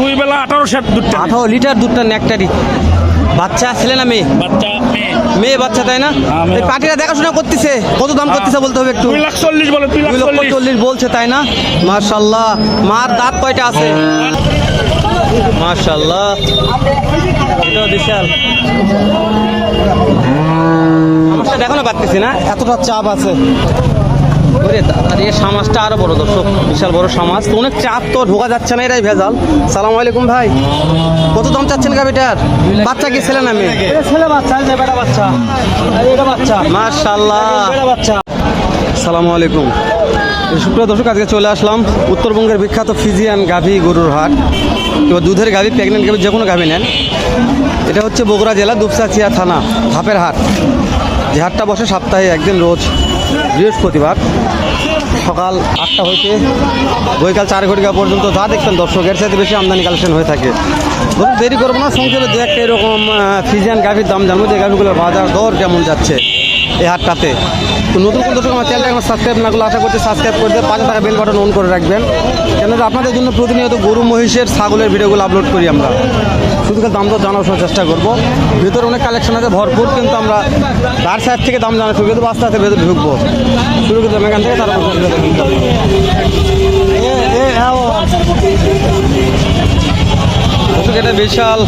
দুই বেলা আঠারো দুধটা আঠারো লিটার দুধটা নেকটারি বাচ্চা ছেলে না মেয়ে? বাচ্চা মেয়ে। বাচ্চা তাই না? হ্যাঁ, এই পার্টিরা দেখাশোনা করতেছে। কত দাম করতেছে বলতে হবে একটু? দুই লাখ চল্লিশ বলে দুই লক্ষ চল্লিশ। বলছে তাই না? মার্শাল্লাহ মার দাঁত কয়টা আছে? মার্শাল্লাহ এটাও বিশাল। দেখো না পাচ্ছি না? এতটা চাপ আছে। ওরে দাদা রে সমাজটা আরও বড় দর্শক বিশাল বড় সমাজ। তো অনেক চাপ তো ঢোকা যাচ্ছে না এরাই ভেজাল। সালাম আলাইকুম ভাই। কত দাম চাচ্ছেন গাবিটার বাচ্চা কি ছেলে না মেয়ে? ছেলে বাচ্চা বেটা বাচ্চা। এটা বাচ্চা। মার্শাল্লাহ বাচ্চা। সালামু আলাইকুম। সুপ্রিয় দর্শক আজকে চলে আসলাম উত্তরবঙ্গের বিখ্যাত ফিজিয়ান গাভী গরুর হাট। এবার দুধের গাভী প্রেগনেন্ট গাভী যে কোনো গাভী নেন। এটা হচ্ছে বগুড়া জেলা দুপসাচিয়া থানা ধাপের হাট। যে হাটটা বসে সপ্তাহে একদিন রোজ বৃহস্পতিবার সকাল আটটা হইতে বৈকাল চার ঘটিকা পর্যন্ত যা দেখছেন দর্শকের সাথে বেশি আমদানি কালেকশন হয়ে থাকে। ধরুন দেরি করব না, সংক্ষেপে দু একটা এরকম ফিজিয়ান গাভীর দাম জানব যে গাভীগুলোর বাজার দর কেমন যাচ্ছে এই হাটটাতে। তো নতুন কোন দর্শক আমার চ্যানেলটা এখন সাবস্ক্রাইব না করলে আশা করছি সাবস্ক্রাইব করে দিয়ে পাঁচ টাকা বেল বাটন অন করে রাখবেন। কেন আপনাদের জন্য প্রতিনিয়ত গরু, মহিষের, ছাগলের ভিডিওগুলো আপলোড করি আমরা। শুধু দাম দর জানার চেষ্টা করব। ভিতরে অনেক কালেকশন আছে ভরপুর, কিন্তু আমরা তার সাইড থেকে দাম জানা শুরু আস্তে আস্তে ভেতরে ঢুকবো। শুরু করতে এখান থেকে দর্শক, এটা বিশাল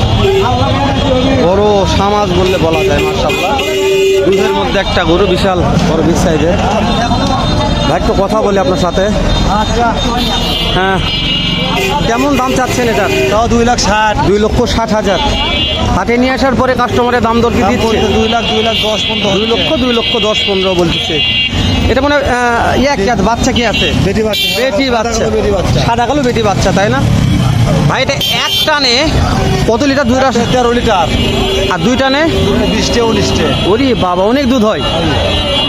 বড় সামাজ বললে বলা যায় মার্শাল্লাহ দুধের মধ্যে একটা গরু বিশাল বড় বিগ সাইজের ভাই একটু কথা বলি আপনার সাথে। আচ্ছা। হ্যাঁ। কেমন দাম চাচ্ছেন এটার তাও দুই লাখ ষাট। দুই লক্ষ ষাট হাজার। হাটে নিয়ে আসার পরে কাস্টমারের দাম দর কি দিচ্ছে? দুই লাখ দুই লাখ দশ পনেরো দুই লক্ষ দুই লক্ষ দশ পনেরো বলতেছে। এটা মানে ইয়ে কি আছে? বাচ্চা কি আছে? বেটি বাচ্চা। বেটি বাচ্চা। বেটি বাচ্চা। সাদা কালো বেটি বাচ্চা তাই না? ভাই এটা এক টানে কত লিটার দুধ আসে? তেরো লিটার। আর দুই টানে? বিশটে উনিশটে। ওরি বাবা অনেক দুধ হয়।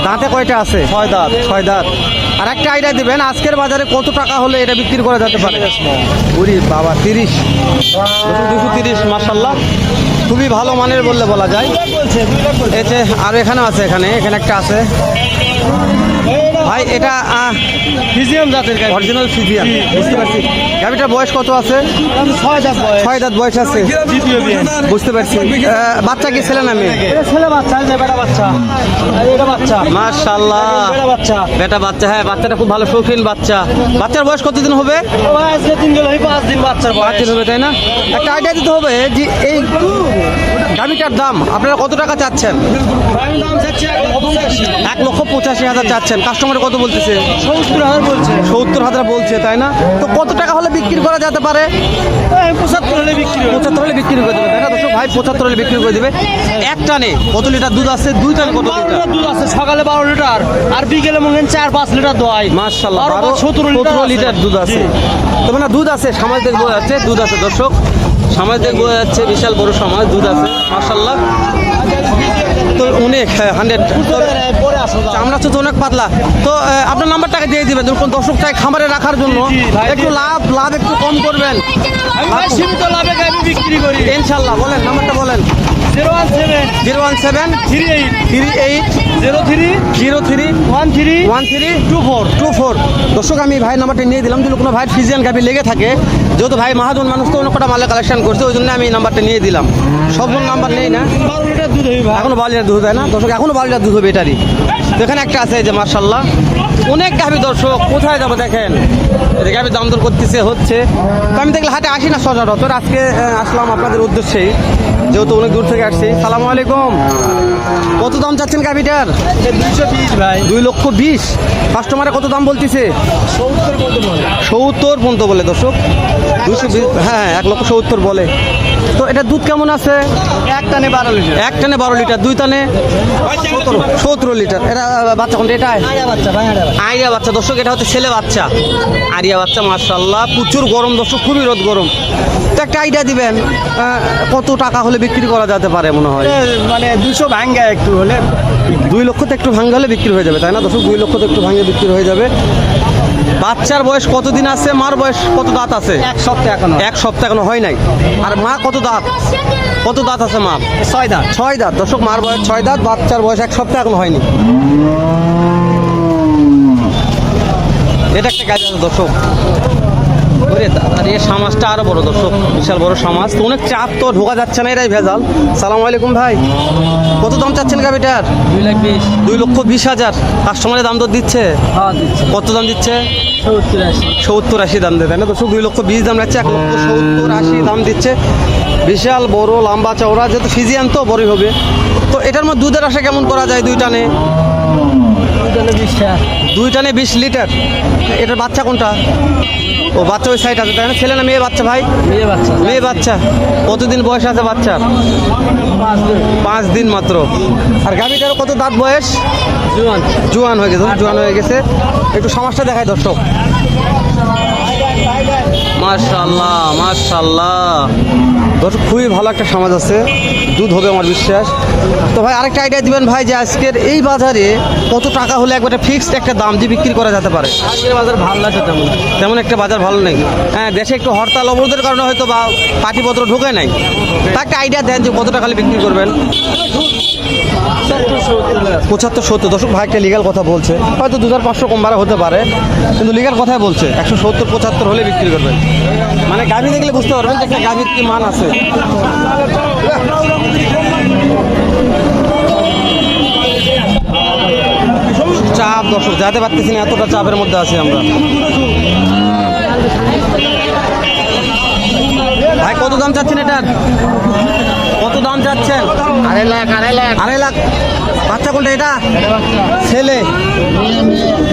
দাঁতে কয়টা আছে? ছয় দাঁত। ছয় দাঁত। আর একটা আইডিয়া দিবেন আজকের বাজারে কত টাকা হলে এটা বিক্রি করা যেতে পারে? ওরি বাবা তিরিশ। দুশো তিরিশ মার্শাল্লাহ খুবই ভালো মানের বললে বলা যায়। এতে আর এখানে আছে এখানে এখানে একটা আছে। ভাই এটা ফিজিয়াম জাতের অরিজিনাল ফিজিয়ান বুঝতে পারছি। গাভিটার বয়স কত আছে? ছয় দাঁত বয়স আছে। বুঝতে পারছি। বাচ্চা কি ছেলে না মেয়ে? ছেলে বাচ্চা বেটা বাচ্চা। এটা বাচ্চা। বেটা বাচ্চা। বেটা বাচ্চা হ্যাঁ বাচ্চাটা খুব ভালো শৌখিন বাচ্চা। বাচ্চার বয়স কতদিন হবে? আজকে তিন গেল পাঁচ দিন বাচ্চার পাঁচ দিন হবে তাই না? একটা আইডিয়া দিতে হবে যে এই গাভিটার দাম আপনারা কত টাকা চাচ্ছেন। এক লক্ষ পঁচাশি। হাজার চাচ্ছেন। কাস্টমার কত বলতেছে? সত্তর হাজার বলছে। সত্তর হাজার বলছে তাই না? তো কত টাকা হলে বিক্রি করা যেতে পারে? এই পঁচাত্তর হলে বিক্রি হবে পঁচাত্তর হলে বিক্রি করে দেবে। দর্শক ভাই পঁচাত্তর হলে বিক্রি করে দেবে। এক টানে কত লিটার দুধ আছে? দুই টানে কত লিটার? দুধ আছে সকালে বারো লিটার। আর বিকেলে মনে হয় চার পাঁচ লিটার দোয়াই। মার্শাল্লাহ বারো বারো সতেরো লিটার সতেরো লিটার দুধ আছে। মানে দুধ আছে সমাজ বোঝা যাচ্ছে দুধ আছে দর্শক। সমাজ বোঝা যাচ্ছে বিশাল বড় সমাজ দুধ আছে মার্শাল্লাহ তো অনেক হান্ড্রেড আসো আমরা তো অনেক পাতলা। তো আপনার নাম্বারটাকে দিয়ে দিবেন যখন দর্শক চাই খামারে রাখার জন্য। একটু লাভ লাভ একটু কম করবেন। সীমিত লাভে গাড়ি বিক্রি করি। ইনশাল্লাহ বলেন নাম্বারটা বলেন। Zero one seven. Zero one seven. Three eight. Three eight. Zero three. Zero three. One three. One three. Two four. Two four. দর্শক আমি ভাই নাম্বারটা নিয়ে দিলাম। যদি কোনো ভাই ফিজিয়ান গাভি লেগে থাকে যেহেতু ভাই মাহাজন মানুষ তো অন্য কটা মালে কালেকশন করছে ওই জন্য আমি নাম্বারটা নিয়ে দিলাম। সব নাম্বার নেই না? বারো লিটার দুধ এখনও বারো লিটার দুধ হয় না। দর্শক এখনও বারো লিটার দুধ হবে এটারই। তো এখানে একটা আছে এই যে মার্শাল্লাহ অনেক গাভি দর্শক কোথায় যাব দেখেন? গাভি দাম দর করতেছে হচ্ছে। তো আমি দেখলে হাটে আসি না সচরাচর আজকে আসলাম আপনাদের উদ্দেশ্যেই। যেহেতু অনেক দূর থেকে আসছি। সালামু আলাইকুম। কত দাম চাচ্ছেন গাভিটার? দুইশো বিশ ভাই। দুই লক্ষ বিশ। কাস্টমারে কত দাম বলতেছে? সত্তর পর্যন্ত বলে। দর্শক। দুশো বিশ হ্যাঁ এক লক্ষ সত্তর বলে। তো এটা দুধ কেমন আছে? এক টানে বারো লিটার। এক টানে বারো লিটার দুই টানে সতেরো লিটার। এটা বাচ্চা কোনটা? এটা? আইরিয়া বাচ্চা দর্শক এটা হচ্ছে ছেলে বাচ্চা। আরিয়া বাচ্চা মার্শাল্লাহ প্রচুর গরম দর্শক খুবই রোদ গরম। তো একটা আইডিয়া দিবেন কত টাকা হলে বিক্রি করা যেতে পারে মনে হয়? মানে দুশো ভাঙ্গা একটু হলে। দুই লক্ষ তো একটু ভাঙ্গে হলে বিক্রি হয়ে যাবে তাই না দর্শক? দুই লক্ষ তো একটু ভাঙ্গে বিক্রি হয়ে যাবে। বাচ্চার বয়স কতদিন আছে? মার বয়স কত দাঁত আছে? এক সপ্তাহ এখনও। এক সপ্তাহ এখনও হয় নাই। আর মা কত দাঁত? কত দাঁত আছে মা? ছয় দাঁত। ছয় দাঁত। দর্শক মার বয়স ছয় দাঁত বাচ্চার বয়স এক সপ্তাহ এখনও হয়নি। এটা একটা গাছ আছে দর্শক। ওরে দাদা রে সমাজটা আরও বড় দর্শক বিশাল বড় সমাজ। তো অনেক চাপ তো ঢোকা যাচ্ছে না এরাই ভেজাল। সালাম আলাইকুম ভাই। কত দাম চাচ্ছেন গাভিটার? দুই লাখ বিশ। দুই লক্ষ বিশ হাজার। কাস্টমারের দাম তো দিচ্ছে? হ্যাঁ কত দাম দিচ্ছে? সত্তর আশি। দাম দেয় না দর্শক? দুই লক্ষ বিশ দাম রাখছে এক লক্ষ সত্তর আশি দাম দিচ্ছে। বিশাল বড় লম্বা চওড়া যেহেতু ফিজিয়ান তো বড়ই হবে। তো এটার মধ্যে দুধের আশা কেমন করা যায় দুই টানে? দুই টানে বিশ লিটার। এটার বাচ্চা কোনটা? ও বাচ্চা ওই সাইড আছে তাই না? ছেলে না মেয়ে বাচ্চা ভাই? মেয়ে বাচ্চা। মেয়ে বাচ্চা। কতদিন বয়স আছে বাচ্চার? পাঁচ দিন। মাত্র। আর গাভিটার কত দাঁত বয়স? জুয়ান। জোয়ান হয়ে গেছে জোয়ান হয়ে গেছে। একটু সমস্যা দেখায় দর্শক। মার্শাল্লাহ মার্শাল্লাহ দর্শক খুবই ভালো একটা সমাজ আছে। দুধ হবে আমার বিশ্বাস। তো ভাই আরেকটা আইডিয়া দিবেন ভাই যে আজকের এই বাজারে কত টাকা হলে একবারে ফিক্সড একটা দাম দিয়ে বিক্রি করা যেতে পারে? আজকের বাজার ভালো লাগছে তেমন। তেমন একটা বাজার ভালো নেই। হ্যাঁ দেশে একটু হরতাল অবরোধের কারণে হয়তো বা পাটিপত্র ঢোকে নাই। তা একটা আইডিয়া দেন যে কত টাকা হলে বিক্রি করবেন। পঁচাত্তর সত্তর। দশক ভাই একটা লিগাল কথা বলছে। হয়তো দু হাজার পাঁচশো কম বাড়া হতে পারে কিন্তু লিগাল কথাই বলছে একশো সত্তর পঁচাত্তর হলে বিক্রি করবেন। মানে গাভী দেখলে বুঝতে পারবেন যে একটা গাভীর কি মান আছে। চাপ দর্শক, যাতে পারতেছি না, এতটা চাপের মধ্যে আছি আমরা। ভাই, কত দাম চাচ্ছেন এটার? আড়াই লাখ আড়াই লাখ। আড়াই লাখ। বাচ্চা কোনটা এটা? ছেলে।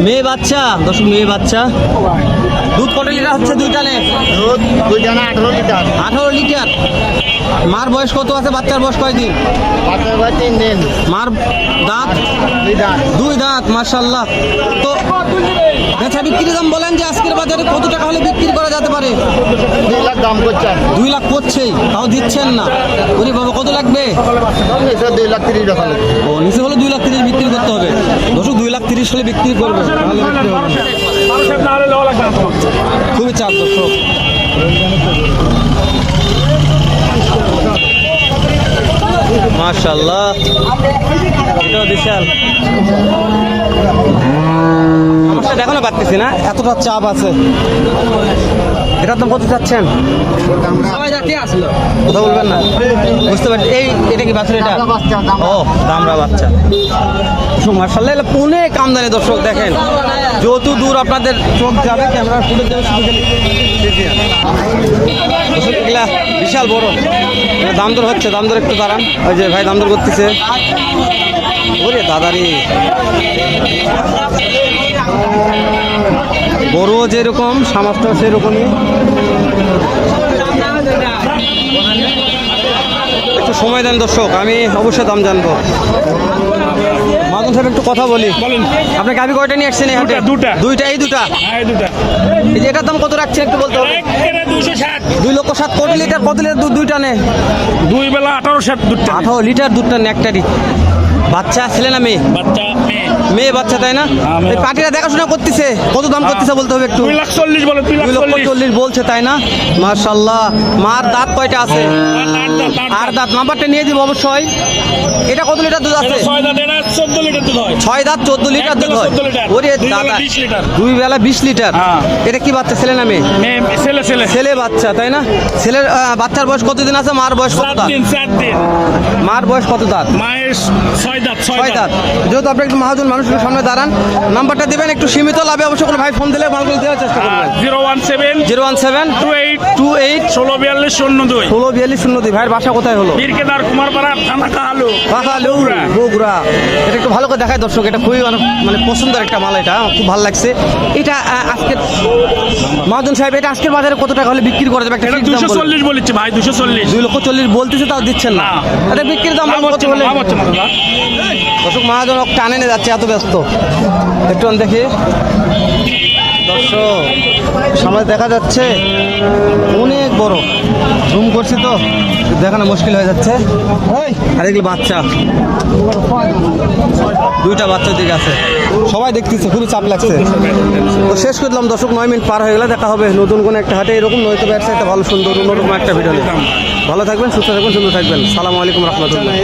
মেয়ে বাচ্চা? দর্শক মেয়ে বাচ্চা। দুধ কত লিটার হচ্ছে দুইটানে দুধ দুই জানা আঠারো লিটার। আঠারো লিটার। মার বয়স কত আছে? বাচ্চার বয়স কয়দিন? বাচ্চার বয়স তিন দিন। মার দাঁত? দুই দাঁত। দুই দাঁত মার্শাল্লাহ তো বেচা বিক্রি দাম বলেন যে আজকের বাজারে কত টাকা হলে বিক্রি করা যেতে পারে? দুই লাখ দাম করছেন। দুই লাখ করছেই তাও দিচ্ছেন না। ওরে বাবা কত লাগবে? দুই লাখ তিরিশ লাগবে। ও, নিচে হলে দুই লাখ তিরিশ বিক্রি করতে হবে। দর্শক, দুই লাখ তিরিশ হলে বিক্রি করবে। না। না না খুবই চাপ, দর্শক। দেখানো পারতেছি না? এতটা চাপ আছে। এটার দাম কত চাচ্ছেন? কথা বলবেন না। বুঝতে পারছি। এই এটা কি বাছুর এটা? বাচ্চা, ও দামরা বাচ্চা। মার্শাল্লাহ পুনে কামদানি দর্শক দেখেন। যত দূর আপনাদের চোখ যাবে ক্যামেরা ফুটে যাবে বিশাল বড়। দাম দর হচ্ছে দাম দর একটু দাঁড়ান ওই যে ভাই দাম দর করতেছে। ওরে দাদারি। বড় যেরকম সামাজটাও সেরকমই একটু সময় দেন দর্শক আমি অবশ্যই দাম জানব। মাদন সাহেব একটু কথা বলি। আপনি গাভি কয়টা নিয়ে আসছেন এখানে? দুটা। দুইটা এই দুটা? হ্যাঁ এই দুটা। যে এটার দাম কত রাখছেন একটু বলতে হবে? দুই লক্ষ সাত কোটি লিটার কত লিটার দুধ দুইটা নে। দুই বেলা আঠারো সাত দুধটা আঠারো লিটার দুধটা নেকটারি বাচ্চা ছেলে না মেয়ে? বাচ্চা মেয়ে বাচ্চা তাই না? হ্যাঁ, এই পার্টিরা দেখাশোনা করতেছে। কত দাম করতেছে বলতে হবে একটু? দুই লাখ চল্লিশ বলে দুই লক্ষ চল্লিশ। বলছে তাই না? মার্শাল্লাহ মার দাঁত কয়টা আছে? আট আর দাঁত। নাম্বারটা নিয়ে দিব অবশ্যই। এটা কত লিটার দুধ আছে? ছয় দাঁত চোদ্দ লিটার দুধ হয় ছয় দাঁত চোদ্দ লিটার। এক দুধ বেলা 14 লিটার। ওরে দুই বেলা দাদা দুই বেলা বিশ লিটার? হ্যাঁ। এটা কি বাচ্চা? ছেলে না মেয়ে? ছেলে ছেলে। ছেলে বাচ্চা তাই না? ছেলের বাচ্চার বয়স কতদিন আছে? মার বয়স কত দাঁত? মার বয়স কত দাঁত? মায়ের ছয় দাঁত ছয় যেহেতু আপনি একটু মহাজন মানুষের সামনে দাঁড়ান। নাম্বারটা দেবেন একটু সীমিত লাভে অবশ্য কোনো ভাই ফোন দিলে মালগুলো দেওয়ার চেষ্টা করবেন। Zero one seven zero one seven two eight two eight ষোলো বিয়াল্লিশ শূন্য দুই। ষোলো বিয়াল্লিশ শূন্য দুই। ভাইয়ের বাসা কোথায় হলো? বীরকেদার কুমারপাড়া থানা কাহালু বগুড়া। বগুড়া। এটা একটু ভালো করে দেখায় দর্শক এটা খুবই মানে পছন্দের একটা মাল এটা খুব ভালো লাগছে। এটা আজকে মহাজন সাহেব এটা আজকের বাজারে কত টাকা হলে বিক্রি করা যাবে? একটা দুশো। চল্লিশ বলেছি ভাই দুশো চল্লিশ। দুই লক্ষ চল্লিশ বলতেছে তাও দিচ্ছেন না। এটা বিক্রির দাম কত হলে দর্শক মহাজন টানে নিয়ে যাচ্ছে এত ব্যস্ত। একটু দেখি। দর্শক সামনে দেখা যাচ্ছে অনেক বড়। জুম করছি তো, দেখানো মুশকিল হয়ে যাচ্ছে। আর বাচ্চা। দুইটা বাচ্চা দিকে আছে। সবাই দেখতেছে, খুবই চাপ লাগছে। তো শেষ করলাম দর্শক, নয় মিনিট পার হয়ে গেলে দেখা হবে নতুন কোনো একটা হাটে। এরকম নয়তো ব্যবসা একটা ভালো সুন্দর, অন্যরকম একটা ভিডিও ভালো থাকবেন, সুস্থ থাকবেন, সুন্দর থাকবেন। সালামু আলাইকুম রহমতুল্লাহ।